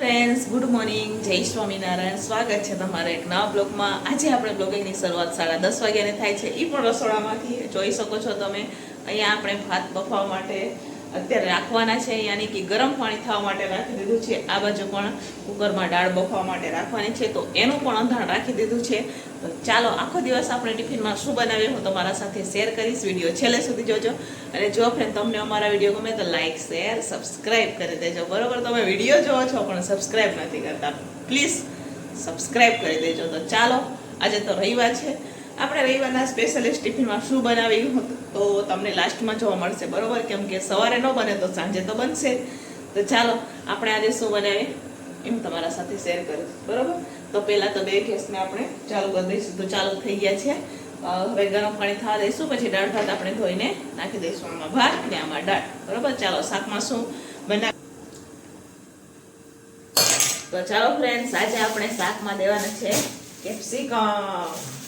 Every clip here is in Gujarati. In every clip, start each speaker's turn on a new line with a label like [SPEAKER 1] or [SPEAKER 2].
[SPEAKER 1] ફ્રેન્ડ્સ ગુડ મોર્નિંગ જય સ્વામિનારાયણ. સ્વાગત છે તમારા એક નવા બ્લોગમાં. આજે આપણે બ્લોગિંગની શરૂઆત સાડા દસ વાગ્યાને થાય છે. એ પણ રસોડામાંથી જોઈ શકો છો તમે. અહીંયા આપણે ભાત બફાવા માટે અત્યારે રાખવાના છે યાની કે ગરમ પાણી થવા માટે રાખી દીધું છે. આ બાજુ પણ કુકરમાં દાળ બફવા માટે રાખવાની છે. તો એનું પણ અંધાણ રાખી દીધું છે. તો ચાલો, આખો દિવસ આપણે ટિફિનમાં શું બનાવીએ હું તમારા સાથે શેર કરીશ. વીડિયો છેલ્લે સુધી જોજો. અને જો ફ્રેન્ડ તમને અમારા વીડિયો ગમે તો લાઇક શેર સબસ્ક્રાઈબ કરી દેજો. બરોબર, તમે વીડિયો જોવો છો પણ સબસ્ક્રાઈબ નથી કરતા પ્લીઝ સબસ્ક્રાઈબ કરી દેજો. તો ચાલો, આજે તો રવિવાર છે. આપણે રવિવારના સ્પેશિયલિસ્ટ ટિફિનમાં શું બનાવ્યું તો તમને લાસ્ટમાં જોવા મળશે, બરાબર? કેમ કે સવારે ન બને તો સાંજે તો બનશે. તો ચાલો, આપણે આજે શું બનાવીએ? એમ તમારા સાથે શેર કરીશ બરાબર? તો પહેલાં તો બે ગેસને આપણે ચાલુ કરી દઈશું. તો ચાલુ થઈ ગયા છે. હવે ગરમ પાણી થવા દઈશું, પછી દાળ ભાત આપણે ધોઈને નાખી દઈશું આમાં ભાત ને આમાં દાળ, બરોબર? ચાલો, શાકમાં શું બનાવ તો ચાલો ફ્રેન્ડ્સ આજે આપણે શાકમાં દેવાના છે કેપ્સિકમ.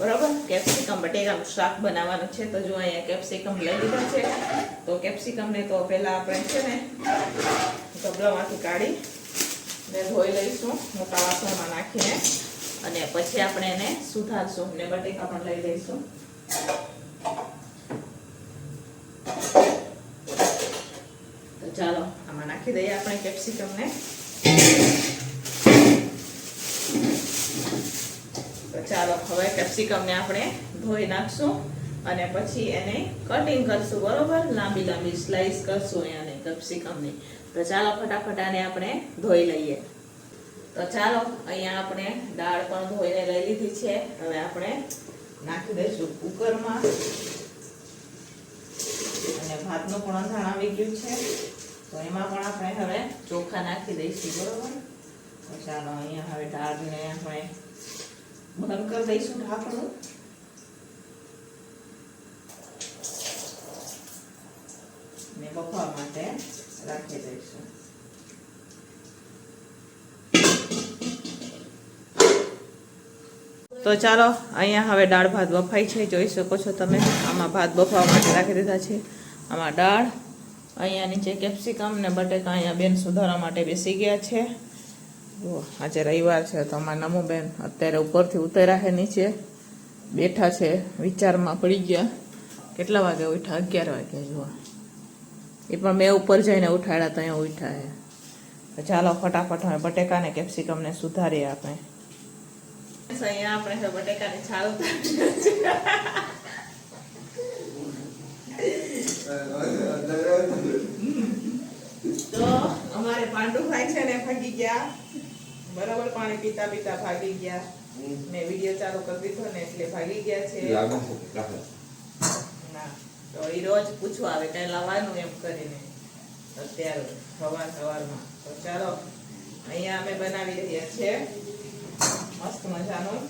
[SPEAKER 1] બરોબર? કેપ્સિકમ બટેકાનું શાક બનાવવાનું છે. તો જો અહીંયા કેપ્સિકમ લઈ લીધા છે. તો કેપ્સિકમને તો પહેલાં આપણે છે ને ગબલામાંથી કાઢી ને ધોઈ લઈશું, મોટા વાસણમાં નાખીને. અને પછી આપણે એને સુધારશું. ને બટેકા પણ લઈ લઈશું. તો ચાલો, આમાં નાખી દઈએ આપણે કેપ્સિકમને તો ચાલો હવે કેપ્સિકમને આપણે ધોઈ નાખશું અને પછી એને કટિંગ કરશું, બરોબર? લાંબી લાંબી સ્લાઈસ કરશું એને કેપ્સિકમની. તો ચાલો, ફટાફટ આને આપણે ધોઈ લઈએ. તો ચાલો, અહીંયા આપણે દાળ પણ ધોઈને લઈ લીધી છે. હવે આપણે નાખી દઈશું કુકરમાં. અને ભાતનું પણ અંધાણ આવી ગયું છે. તો એમાં પણ આપણે હવે ચોખા નાખી દઈશું, બરોબર? ચાલો, અહીંયા હવે દાળને આપણે બંધ કરી દઈશું ઢાંકણું ને બફાવા માટે રાખી દઈશું તો ચાલો, અહીંયા હવે દાળ ભાત બફાઈ છે, જોઈ શકો છો તમે. આમાં ભાત બફાવા માટે રાખી દીધા છે. આમાં દાળ, અહીંયા નીચે કેપ્સિકમ ને બટેકા અહીંયા બેન સુધારવા માટે બેસી ગયા છે. જુઓ, આજે રવિવાર છે તો અમારા નમુ બેન અત્યારે ઉપરથી ઉતર્યા છે, નીચે બેઠા છે, વિચારમાં પડી ગયા. કેટલા વાગે ઉઠા અગિયાર વાગે, જુઓ. એ પણ મેં ઉપર જઈને ઉઠાડ્યા તો અહીંયા ઉઠ્યા તો ચાલો ફટાફટ હવે બટેકા ને કેપ્સિકમ સુધારીએ આપણે. અહીંયા આપણે બટેકાની છાલ. તો અમારે પાંડુભાઈ છે ને ભાગી ગયા. બરાબર પાણી પીતા પીતા ભાગી ગયા. મેં વીડિયો ચાલુ કરી દીધો ને એટલે ભાગી ગયા છે. ના તો એ રોજ પૂછવા આવે કઈ લાવવાનું એમ કરીને. અત્યારે સવાર સવારમાં. તો ચાલો અહીંયા અમે બનાવી રહ્યા છે. મસ્ત મજાનું.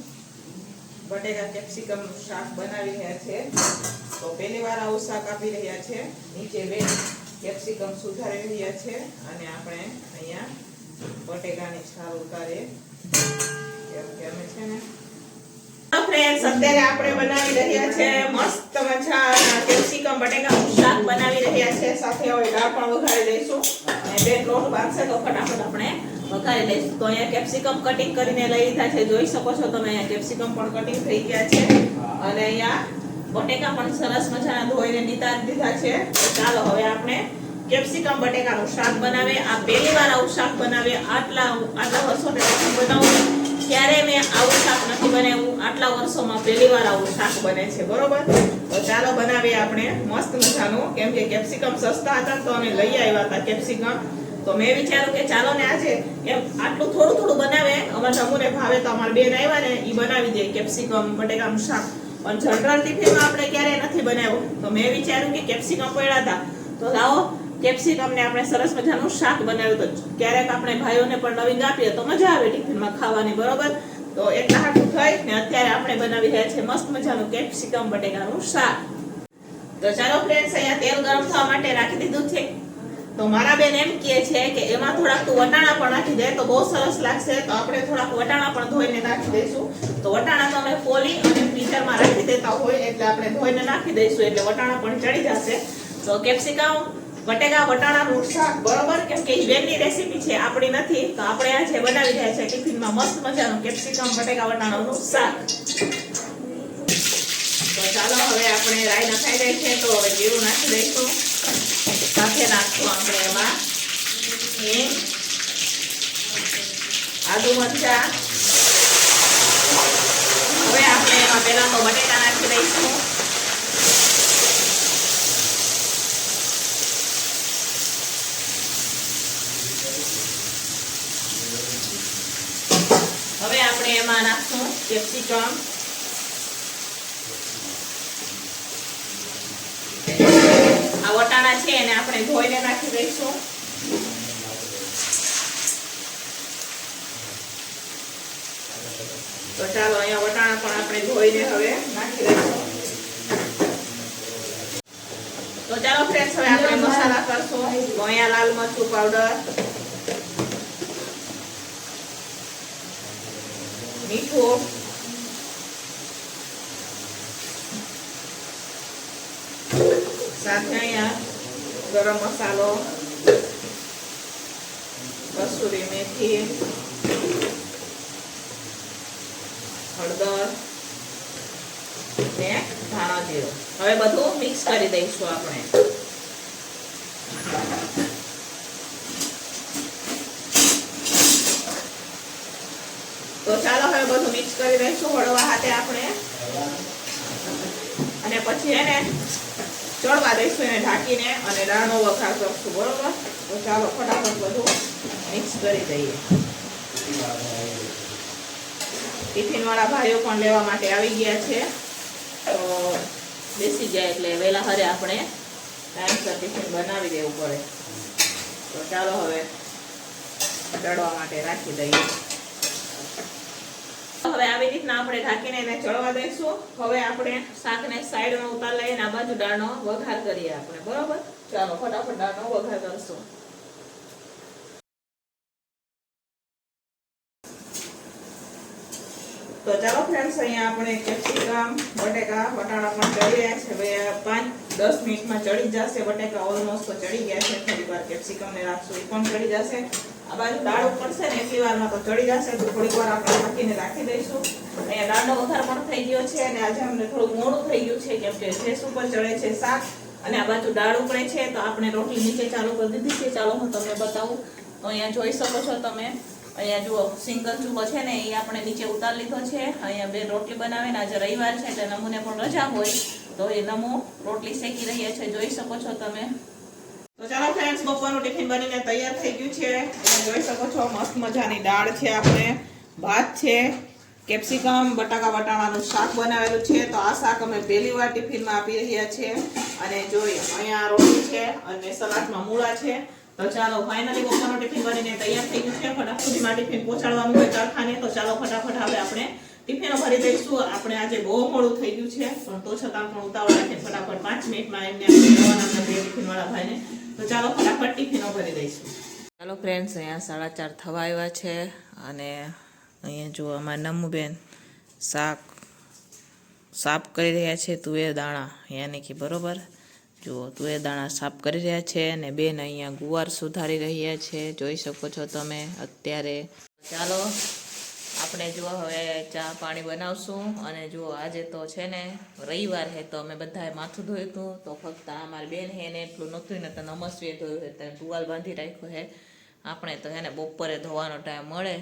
[SPEAKER 1] બટેકા કેપ્સિકમ શાક બનાવી રહ્યા છે. તો પહેલી વાર આવું શાક આપી રહ્યા છે. નીચે બે કેપ્સિકમ સુધારી રહ્યા છે. અને આપણે અહીંયા કેપ્સિકમ બે લોટ બાંધશે તો ફટાફટ આપણે વઘારી લઈશું. તો કેપ્સિકમ કટિંગ કરીને લઈ લીધા છે. જોઈ શકો છો તમે, અહીંયા કેપ્સિકમ પણ કટિંગ થઈ ગયા છે. અને અહીંયા બટેકા પણ સરસ મજાના ધોઈને નિતારી દીધા છે. ચાલો હવે આપણે કેપ્સિકમ બટેકાનું શાક બનાવે, આ પહેલી વાર આવું શાક બનાવે, આટલા આટલા વર્ષો પહેલા બનાવું. ત્યારે મેં આવું શાક નથી બનાવ્યું? આટલા વર્ષોમાં પહેલી વાર આવું શાક બને છે, બરોબર? તો ચાલો બનાવીએ આપણે મસ્ત મજાનું. કેમ કે કેપ્સિકમ સસ્તા હતા તો અમે લઈ આવ્યા હતા કેપ્સિકમ. તો મેં વિચાર્યું કે ચાલો ને આજે એમ આટલું થોડું થોડું બનાવે. અમારા જમુને ભાવે તો અમારા બેન આવ્યા ને એ બનાવી દે કેપ્સિકમ, બટેકાનું શાક. પણ જનરલ ટિફિનમાં આપણે ક્યારેય નથી બનાવ્યું. તો મેં વિચાર્યું કે કેપ્સિકમ પડ્યા હતા. તો લાવો કેપ્સિકમ ને આપણે સરસ મજાનું શાક બનાવ્યું તો ક્યારેક આપણે ભાઈઓને પણ નવીન આપીએ તો મજા આવે ટિફિનમાં ખાવાની, બરોબર? તો એટલા હાટું થઈ ને અત્યારે આપણે બનાવી રહ્યા છે મસ્ત મજાનું કેપ્સિકમ બટેકાનું શાક. તો ચાલો ફ્રેન્ડ્સ અહીંયા તેલ ગરમ થવા માટે રાખી દીધું છે. તો મારા બેન એમ કહે છે કે એમાં થોડાક તું વટાણા પણ નાખી દે, તો બહુ સરસ લાગશે. તો આપણે થોડાક વટાણા પણ ધોઈને નાખી દઈશું. તો વટાણા તો અમે ફોલી અને ફ્રીઝરમાં રાખી દેતા હોય, એટલે આપણે ધોઈને નાખી દઈશું, એટલે વટાણા પણ ચડી જશે. તો કેપ્સિકમ બટેકા વટાણાનું શાક બરોબર? કેમ કે વેગની રેસીપી છે, આપણી નથી. તો આપણે આજે બનાવી રહ્યા છે ટિફિનમાં, મસ્ત મજાનું કેપ્સિકમ બટેકા વટાણાનું શાક. તો ચાલો, હવે આપણે રાઈ નખાઈ જાય છે તો હવે જીરું નાખી દઈશું. સાથે નાખશું આપણે એમાં આદુ મરચા. હવે આપણે એમાં પહેલાં તો બટેકા નાખી દઈશું હવે આપણે એમાં નાખશું કેપ્સિકમ. આ વટાણા છે એને આપણે ધોઈને નાખી દઈશું. તો ચાલો અહીંયા વટાણા પણ આપણે ધોઈને હવે નાખી દઈશું. તો ચાલો ફ્રેન્ડ્સ હવે આપણે મસાલા કરશું. તો લાલ મરચું પાવડર મીઠું. સાથે અહીંયા ગરમ મસાલો કસૂરી મેથી, હળદર ને ધાણા જીરું. હવે બધું મિક્સ કરી દઈશું આપણે તો ચાલો હવે બધું મિક્સ કરી દઈશું હળવા હાથે આપણે. અને પછી એને ચડવા દઈશું એને ઢાંકીને અને દાળનો વઘાર કરશું, બરોબર? તો ચાલો ફટાફટ બધું મિક્સ કરી દઈએ. ટિફિન વાળા ભાઈઓ પણ લેવા માટે આવી ગયા છે. તો બેસી ગયા એટલે વહેલા હરે આપણે ટાઈમસર ટિફિન બનાવી દેવું પડે. તો ચાલો હવે ચડવા માટે રાખી દઈએ. હવે આવી રીતના આપણે ઢાંકીને એને ચડવા દઈશું. હવે આપણે શાકને સાઈડમાં ઉતાર લઈને આ બાજુ દાળનો વઘાર કરીએ આપણે, બરોબર? ચાલો, ફટાફટ દાળનો વઘાર કરશું. તો ચાલો ફ્રેન્ડ્સ અહીંયા આપણે કેપ્સિકમ, બટેકા વટાણા પણ ચડી છે. હવે પાંચ, દસ મિનિટમાં ચડી જશે બટેકા ઓલમોસ્ટ તો ચડી ગયા છે. થોડી વાર કેપ્સિકમ ને રાખશું, એ પણ ચડી જશે. બાજુ દાળ ઉપર ને એટલી વારમાં તો ચડી જશે. તો થોડીક વાર આપણે ઢાંકીને રાખી દઈશું. અહીંયા દાળનો વઘાર પણ થઈ ગયો છે અને આજે અમને થોડું મોડું થઈ ગયું છે કેમ કે ગેસ ઉપર ચડે છે શાક અને આ બાજુ દાળ ઉપડે છે. તો આપણે રોટલી નીચે ચાલુ કરી દીધી છે. ચાલો હું તમને બતાવું. તો અહીંયા જોઈ શકો છો તમે. અહીંયા જુઓ, સિંગલ ચૂલો છે ને, એ આપણે નીચે ઉતાર લીધો છે. અહીંયા બે રોટલી બનાવીને આજે રવિવાર છે, એટલે નમૂને પણ રજા હોય. તો એ નમો રોટલી શેકી રહ્યા છે. જોઈ શકો છો તમે. તો ચાલો ફ્રેન્ડ્સ બપોરનું ટિફિન બનીને તૈયાર થઈ ગયું છે. તમે જોઈ શકો છો, મસ્ત મજાની દાળ છે આપણે, ભાત છે, કેપ્સિકમ, બટાકા વટાણાનું શાક બનાવેલું છે. તો આ શાક અમે પહેલી વાર ટિફિનમાં આપી રહ્યા છીએ અને જોઈએ અહીંયા રોટલી છે અને સલાડમાં મૂળા છે. તો ચાલો ફાઇનલી બપોરનું ટિફિન બનીને તૈયાર થઈ ગયું છે. ફટાફટ સુધીમાં ટિફિન પહોંચાડવાનું હોય કારખાને. તો ચાલો, ફટાફટ હવે આપણે ટિફિનો ભરી દઈશું. આપણે આજે બહુ મોડું થઈ ગયું છે, પણ તો છતાં પણ ઉતાવળ રાખીને ફટાફટ પાંચ મિનિટમાં એમને આપણે ચાલો ફટાફટ ટિફિનો ભરી દઈશું. ચાલો ફ્રેન્ડ્સ અહીંયા સાડા ચાર થવા આવ્યા છે અને અહીંયા જો અમારા નમુબેન શાક સાફ કરી રહ્યા છે, તુવેર દાણા. યાની કે બરોબર? જુઓ, તુવેર દાણા સાફ કરી રહ્યા છે અને બેન અહીંયા ગુવાર સુધારી રહ્યા છે. જોઈ શકો છો તમે અત્યારે. ચાલો આપણે જો હવે ચા પાણી બનાવશું અને જો આજે તો છે ને રવિવાર છે તો અમે બધાએ માથું ધોયું હતું, તો ફક્ત આ મારી બેન હે ને એટલું નહોતું ને તો નમસ્વીએ ધોયું હે, તો ટુવાલ બાંધી રાખ્યો હે. આપણે તો એને બપોરે ધોવાનો ટાઈમ મળે,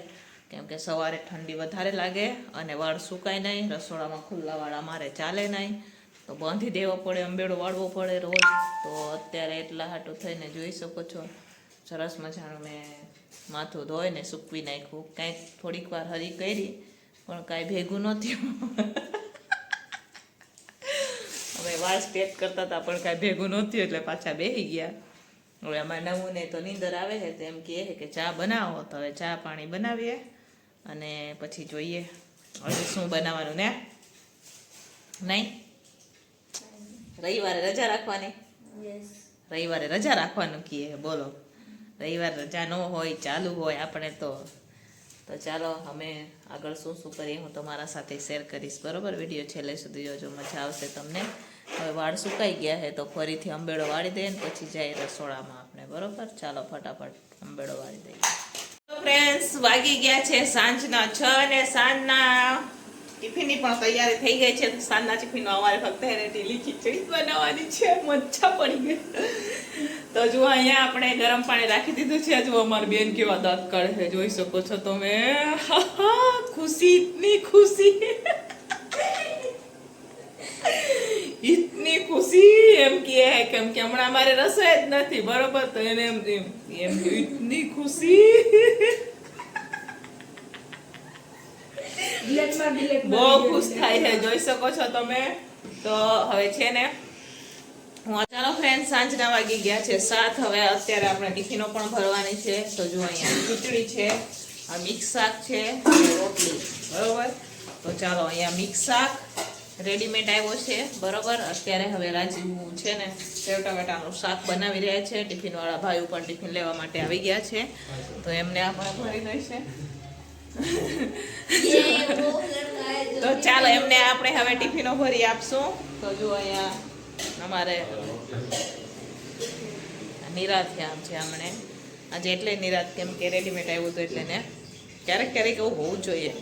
[SPEAKER 1] કેમ કે સવારે ઠંડી વધારે લાગે અને વાળ સુકાય નહીં, રસોડામાં ખુલ્લા વાળ અમારે ચાલે નહીં. તો બાંધી દેવો પડે, અંબેડો વાળવો પડે રોજ. તો અત્યારે એટલા હાટું થઈને જોઈ શકો છો. સરસ મજાનું મેં માથું ધોઈને સૂકવી નાખ્યું. કાંઈક થોડીક વાર હરી કરી પણ કાંઈ ભેગું નહોતું હવે વાસ પેક કરતા હતા પણ કાંઈ ભેગું નહોતું એટલે પાછા બેસી ગયા. હવે અમારે નવું ને તો નીંદર આવે છે તો એમ કહે કે ચા બનાવો. તો હવે ચા પાણી બનાવીએ અને પછી જોઈએ હવે શું બનાવવાનું ને? નહીં? રવિવારે રજા રાખવાની? રવિવારે રજા રાખવાનું કીએ બોલો. રવિવાર રજા ન હોય, ચાલુ હોય આપણે તો. તો ચાલો અમે આગળ શું શું કરીએ હું તમારા સાથે શેર કરીશ. બરોબર? વીડિયો છેલ્લે સુધી જોજો, મજા આવશે તમને. હવે વાળ સુકાઈ ગયા છે તો ફરીથી અંબેડો વાળી દઈએ ને પછી જાય રસોડામાં આપણે. બરોબર? ચાલો ફટાફટ અંબેડો વાળી દઈએ. ફ્રેન્ડ્સ વાગી ગયા છે સાંજના છ અને સાંજના ટિફિનની પણ તૈયારી થઈ ગઈ છે. સાંજના ટિફિનમાં અમારે ફક્ત એને ઢીલી ખીચડી બનાવવાની છે. મજા પડી ગઈ. તો જો અહીંયા આપણે ગરમ પાણી રાખી દીધું છે. જો અમારી બેન કેવા દાંત કાઢે છે જોઈ શકો છો તમે. ખુશી ઇતની ખુશી. ઇતની ખુશી. એમ કે હે કેમ કે હમણાં અમારે રસોઈ જ નથી બરોબર? તો એને એમ એમ એમ ઇતની ખુશી. બહુ ખુશ થાય છે જોઈ શકો છો તમે. તો હવે છે ને હું ચાલો ફ્રેન્ડ સાંજના વાગી ગયા છે. સાત હવે અત્યારે આપણે ટિફિનો પણ ભરવાની છે. તો જો અહીંયા ખીચડી છે આ મિક્સ શાક છે રોટલી. બરોબર? તો ચાલો અહીંયા મિક્સ શાક રેડીમેડ આવ્યો છે. બરોબર? અત્યારે હવે રાજીવ છે ને સેવ ટમેટાનું શાક બનાવી રહ્યા છે. ટિફિનવાળા ભાઈઓ પણ ટિફિન લેવા માટે આવી ગયા છે. તો એમને આપણે ભરી દઈશે તો ચાલો એમને આપણે હવે ટિફિનો ભરી આપશું. તો જો અહીંયા અમારે નિરાત આમ છે હમણે આજે એટલે નિરાત કેમ કે રેડીમેડ આવ્યું હતું એટલે ને. ક્યારેક ક્યારેક એવું હોવું જોઈએ.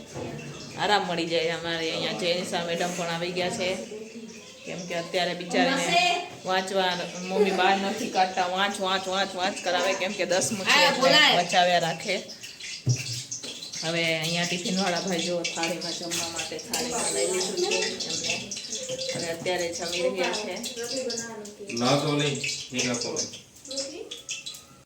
[SPEAKER 1] આરામ મળી જાય અમારે અહીંયા જેનિસા મેડમ પણ આવી ગયા છે. કેમ કે અત્યારે બિચારીને વાંચવા મમ્મી બહાર નથી કાઢતા વાંચ વાંચ વાંચ વાંચ કરાવે કેમ કે દસમું છે બચાવ્યા રાખે. હવે અહીંયા ટિફિન વાળા ભાઈ જો થાળીમાં જમવા માટે થાળીમાં લઈ લીધું છે. હવે અત્યારે જમી રહ્યા છે.
[SPEAKER 2] ના તો નહીં નહીં. આપો